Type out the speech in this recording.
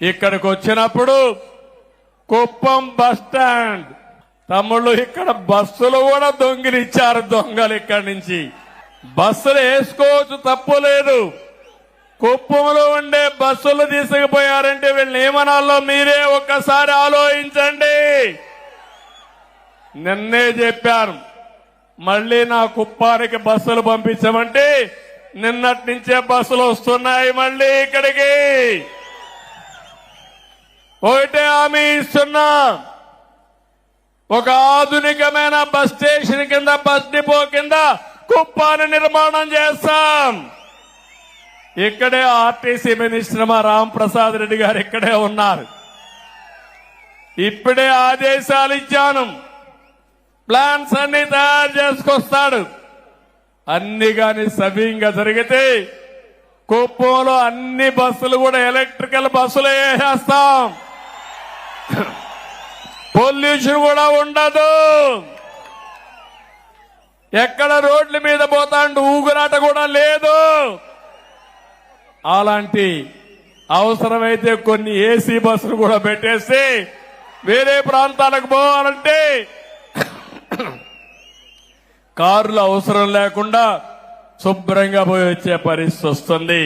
ఇక్కడికి వచ్చినప్పుడు Kuppam bus stand. తమ్ముళ్ళు ఇక్కడ బస్సులు కూడా దొంగిలిచ్చారు దొంగలు ఇక్కడి నుంచి. బస్సులు వేసుకోవచ్చు తప్పు లేదు. కుప్పంలో ఉండే బస్సులు తీసుకుపోయారంటే వీళ్ళు ఏమనాలో మీరే ఒక్కసారి ఆలోచించండి. నిన్నే చెప్పాను మళ్ళీ నా కుప్పానికి బస్సులు పంపించమంటే నిన్నటి నుంచే బస్సులు వస్తున్నాయి మళ్ళీ ఇక్కడికి. ఒకటే హామీ ఇస్తున్నా. ఒక ఆధునికమైన బస్ స్టేషన్ కింద బస్ డిపో కింద కుప్పాన్ని నిర్మాణం చేస్తాం. ఇక్కడే ఆర్టీసీ మినిస్టర్ మా రామ్ ప్రసాద్ రెడ్డి గారు ఇక్కడే ఉన్నారు. ఇప్పుడే ఆదేశాలు ఇచ్చాను. ప్లాన్స్ అన్ని తయారు చేసుకొస్తాడు. అన్ని గాని సవ్యంగా జరిగితే కుప్పంలో అన్ని బస్సులు కూడా ఎలక్ట్రికల్ బస్సులు వేసేస్తాం. పొల్యూషన్ కూడా ఉండదు. ఎక్కడ రోడ్ల మీద పోతాండు ఊగురాట కూడా లేదు. అలాంటి అవసరమైతే కొన్ని ఏసీ బస్సులు కూడా పెట్టేసి వేరే ప్రాంతాలకు పోవాలంటే కారులు అవసరం లేకుండా శుభ్రంగా పోయి వచ్చే పరిస్థితి వస్తుంది.